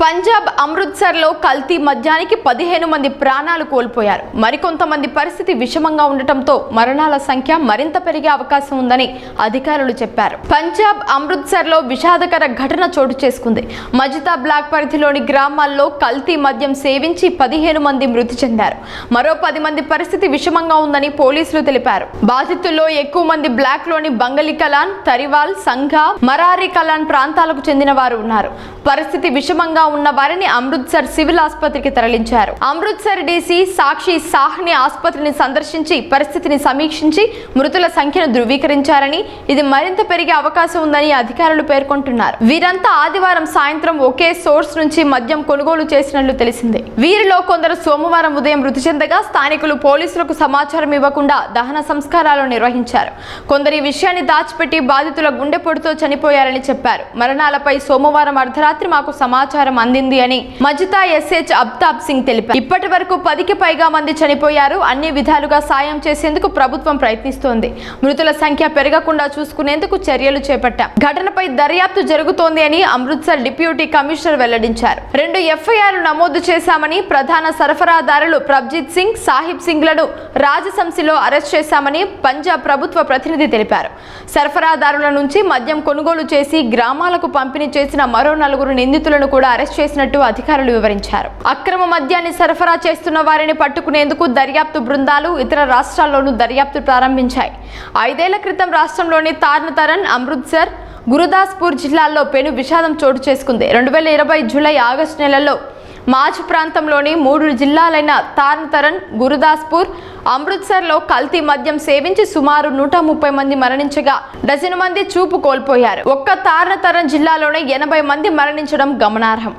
పంజాబ్ అమృత్సర్లో కల్తీ మద్యానికి పదిహేను మంది ప్రాణాలు కోల్పోయారు. మరికొంతమంది పరిస్థితి విషమంగా ఉండటంతో మరణాల సంఖ్య మరింత పెరిగే అవకాశం ఉందని అధికారులు చెప్పారు. పంజాబ్ అమృత్సర్లో విషాదకర ఘటన చోటు చేసుకుంది. మజితా బ్లాక్ పరిధిలోని గ్రామాల్లో కల్తీ మద్యం సేవించి పదిహేను మంది మృతి చెందారు. మరో పది మంది పరిస్థితి విషమంగా ఉందని పోలీసులు తెలిపారు. బాధితుల్లో ఎక్కువ మంది బ్లాక్లోని బంగలి కలాన్ తరివాల్ సంఘా మరారి కలాన్ ప్రాంతాలకు చెందిన వారు ఉన్నారు. పరిస్థితి విషమంగా ఉన్న వారిని అమృత్సర్ సివిల్ ఆసుపత్రికి తరలించారు. అమృత్సర్ డీసీ సాక్షి సాహ్ని ఆసుపత్రిని సందర్శించి పరిస్థితిని సమీక్షించి మృతుల సంఖ్యను ధృవీకరించారని ఇది మరింత పెరిగే అవకాశం ఉందని అధికారులు పేర్కొంటున్నారు. వీరంతా ఆదివారం సాయంత్రం ఒకే సోర్స్ నుంచి మద్యం కొనుగోలు చేసినట్లు తెలిసింది. వీరిలో కొందరు సోమవారం ఉదయం మృతి చెందగా స్థానికులు పోలీసులకు సమాచారం ఇవ్వకుండా దహన సంస్కారాలు నిర్వహించారు. కొందరు ఈ విషయాన్ని దాచిపెట్టి బాధితుల గుండెపోటుతో చనిపోయారని చెప్పారు. మరణాలపై సోమవారం అర్ధరాత్రి మాకు సమాచారం అందింది అని మజితా ఎస్హెచ్ అబ్తాబ్ సింగ్ తెలిపారు. ఇప్పటి వరకు పదికి పైగా మంది చనిపోయారు. అన్ని విధాలుగా సాయం చేసేందుకు ప్రభుత్వం ప్రయత్నిస్తోంది. మృతుల సంఖ్య పెరగకుండా చూసుకునేందుకు చర్యలు చేపట్టాం. ఘటనపై దర్యాప్తు జరుగుతోంది అని అమృత్సర్ డిప్యూటీ కమిషనర్ వెల్లడించారు. రెండు ఎఫ్ఐఆర్లు నమోదు చేశామని ప్రధాన సరఫరాదారులు ప్రభజిత్ సింగ్ సాహిబ్ సింగ్లను రాజసంసిలో అరెస్ట్ చేశామని పంజాబ్ ప్రభుత్వ ప్రతినిధి తెలిపారు. సరఫరాదారుల నుంచి మద్యం కొనుగోలు చేసి గ్రామాలకు పంపిణీ చేసిన మరో నలుగురు నిందితులను కూడా అరెస్ట్ చేసినట్టు అధికారులు వివరించారు. అక్రమ మద్యాన్ని సరఫరా చేస్తున్న వారిని పట్టుకునేందుకు దర్యాప్తు బృందాలు ఇతర రాష్ట్రాల్లోనూ దర్యాప్తు ప్రారంభించాయి. ఐదేళ్ళ క్రితం రాష్ట్రంలోని తార్నతరన్ అమృత్సర్ గురుదాస్పూర్ జిల్లాల్లో పెను విషాదం చోటు చేసుకుంది. రెండు వేల ఇరవై జూలై ఆగస్టు నెలలో మాజ్ ప్రాంతంలోని మూడు జిల్లాలైన తార్నతరన్ గురుదాస్పూర్ అమృత్సర్లో కల్తీ మద్యం సేవించి సుమారు నూట ముప్పై మంది మరణించగా డజను మంది చూపు కోల్పోయారు. ఒక్క తార్నతరన్ జిల్లాలోనే ఎనభై మంది మరణించడం గమనార్హం.